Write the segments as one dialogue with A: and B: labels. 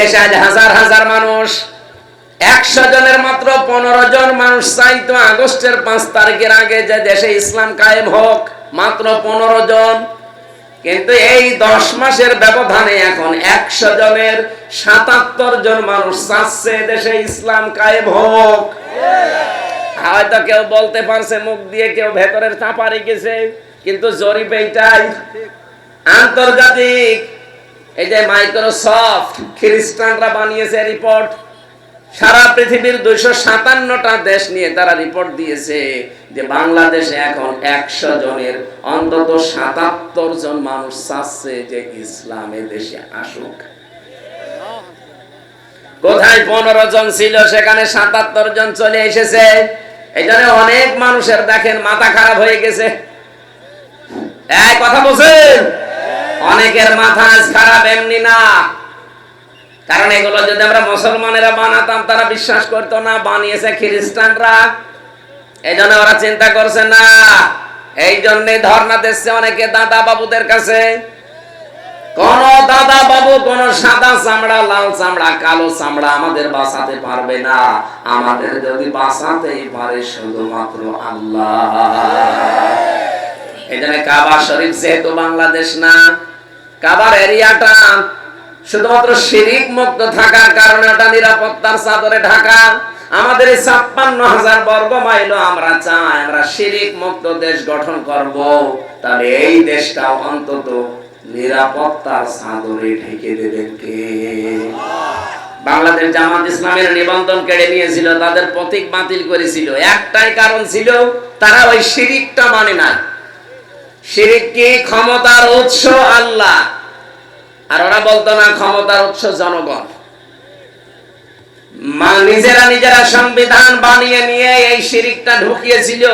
A: দেশে আজ হাজার হাজার মানুষ, একশো জনের মাত্র পনেরো জন মানুষ চাইতো আগস্টের পাঁচ তারিখের আগে যে দেশে ইসলাম কায়েম হোক, মাত্র পনেরো জন। কিন্তু এই দশ মাসের ব্যবধানে এখন একশো জনের সাতাত্তর জন মানুষ চাচ্ছে দেশে ইসলাম কায়েম হোক। হয়তো কেউ বলতে পারছে, মুখ দিয়ে কেউ ভেতরের চাপা রেখেছে, কিন্তু জরিপ এইটাই আন্তর্জাতিক এই মাইক্রোসফট খ্রিস্টানরা বানিয়েছে রিপোর্ট সারা পৃথিবীর দুইশো সাতান্নটা দেশ নিয়ে তারা রিপোর্ট দিয়েছে যে বাংলাদেশে এখন একশো জনের, অন্তত সাতাত্তর জন মানুষ চাচ্ছে যে ইসলামে দেশে আসুক। কোথায় পনেরো জন ছিল, সেখানে সাতাত্তর জন চলে এসেছে। এই জন্য অনেক মানুষের দেখেন, মাথা খারাপ হয়ে গেছে। এই, কথা বলছেন? অনেকের মাথা খারাপ, এমনি না। কারণ এগুলো যদি আমরা মুসলমানেরা বানাতাম, তারা বিশ্বাস করতো না, বানিয়েছে খ্রিস্টানরা। এই জন্য ওরা চিন্তা করছে, না, এই জন্য ধর্ণা দিচ্ছে অনেকে দাদা বাবুদের কাছে। কোন দাদা বাবু, কোন সাদা চামড়া, লাল চামড়া, কালো চামড়া আমাদের বাঁচাতে পারবে না। আমাদের যদি বাঁচাতেই পারে শুধুমাত্র আল্লাহ। এই জন্য কাবা শরীফ যেহেতু বাংলাদেশ না কাবার এরিয়াটা শুধুমাত্র শিরিক মুক্ত থাকার কারণে ওটা নিরাপত্তার চাদরে ঢাকা। আমাদের এই ছাপ্পান্ন হাজার বর্গ মাইল আমরা চাই, আমরা শিরিক মুক্ত দেশ গঠন করব। তাহলে এই দেশটা অন্তত নিরাপত্তার চাদরে ঢেকে দেবেন কে? বাংলাদেশ জামাত ইসলামের নিবন্ধন কেড়ে নিয়েছিল, তাদের প্রতীক বাতিল করেছিল। একটাই কারণ ছিল, তারা ওই শিরিকটা মানে না শিরিক কি ক্ষমতার উৎস আল্লাহ। আর ওরা বলতো না, ক্ষমতার উৎস জনগণ। নিজেরা নিজেরা সংবিধান বানিয়ে নিয়ে এই শিরিকটা ঢুকিয়েছিল।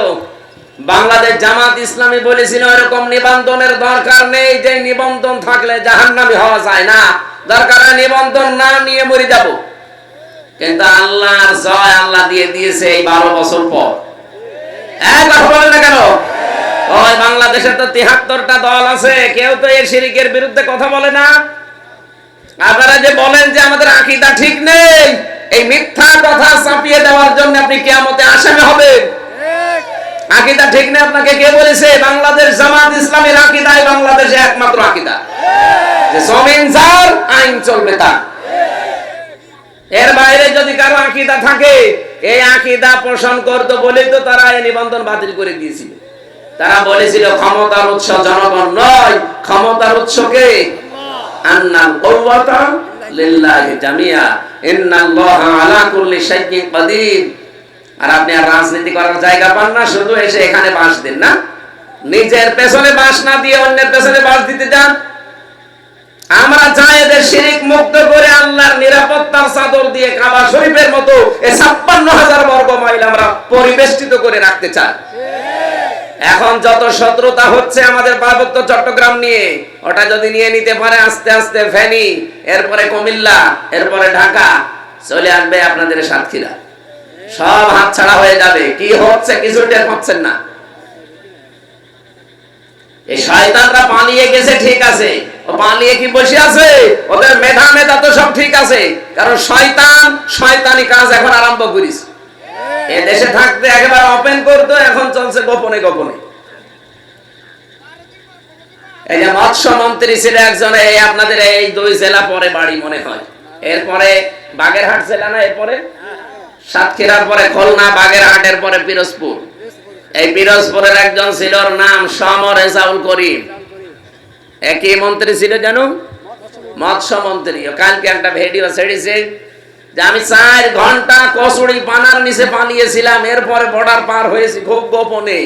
A: বাংলাদেশ জামাত ইসলামী বলেছিল, এরকম নিবন্ধনের দরকার নেই যে নিবন্ধন থাকলে জাহান্নামী হওয়া যায় না। দরকার নিবন্ধন না নিয়ে মরে যাব। কিন্তু আল্লাহর জয় আল্লাহ দিয়ে দিয়েছে এই বারো বছর পর। এক কথা বলেন না কেন? ওই বাংলাদেশে তো তিহাত্তরটা দল আছে, কেউ তো এই শিরিকের বিরুদ্ধে কথা বলে না। আপনারা যে বলেন যে আমাদের আকিদা ঠিক নেই, এই মিথ্যা কথা চাপিয়ে দেওয়ার জন্য আপনি হবেন। আকিদা ঠিক নেই, আপনাকে কে বলেছে? বাংলাদেশ জামাত ইসলামের বাংলাদেশে একমাত্র আকিদা। যে জমিন যার, আইন চলবে এর বাইরে যদি কারও আকিদা থাকে, এই আকিদা পোষণ করতো বলেই তো তারা এই নিবন্ধন বাতিল করে দিয়েছিল। তারা বলেছিল, ক্ষমতার উৎস জনগণ নয়। ক্ষমতার উৎস কে? নিজের পেছনে বাস না দিয়ে অন্যের পেছনে বাস দিতে আমরা শিরিক করে আল্লাহর নিরাপত্তার চাদর দিয়ে কাবা শরীফের মতো ছাপ্পান্ন হাজার বর্গ মাইল আমরা পরিবেষ্টিত করে রাখতে চাই। এখন যত শত্রুতা হচ্ছে আমাদের পার্বত্য চট্টগ্রাম নিয়ে, ওটা যদি নিয়ে নিতে পারে আস্তে আস্তে ফেনী, এরপরে কুমিল্লা, এরপরে ঢাকা, চলে আসবে আপনাদের সাতক্ষীরা। সব হাতছাড়া হয়ে যাবে, কি হচ্ছে কিছু টের পাচ্ছেন না। এই শয়তানরা পালিয়ে গেছে, ঠিক আছে। ও পালিয়ে কি বসে আছে? ওদের মেধা মেধা তো সব ঠিক আছে। কারণ শয়তান, শয়তানি কাজ এখন আরম্ভ করিস। এ দেশে থাকতে একেবারে ওপেন করতো এখন চলছে গোপনে গোপনে। এই যে মৎস্য মন্ত্রী ছিল একজন, এই আপনাদের এই দুই জেলা পরে বাড়ি মনে হয়। এরপরে বাগেরহাট জেলা না এরপরে? সাতক্ষীরার পরে খুলনা পরে পিরোজপুর। এই পিরোজপুরের একজন ছিল নাম সমর রেজাউল করিম। একই মন্ত্রী ছিল জানো মৎস্য মন্ত্রী কালকে একটা ভিডিও ছেড়েছে যে আমি চার ঘণ্টা কসুড়ি পানার নিচে পালিয়েছিলাম এরপরে বর্ডার পার হয়েছি খুব গোপনে।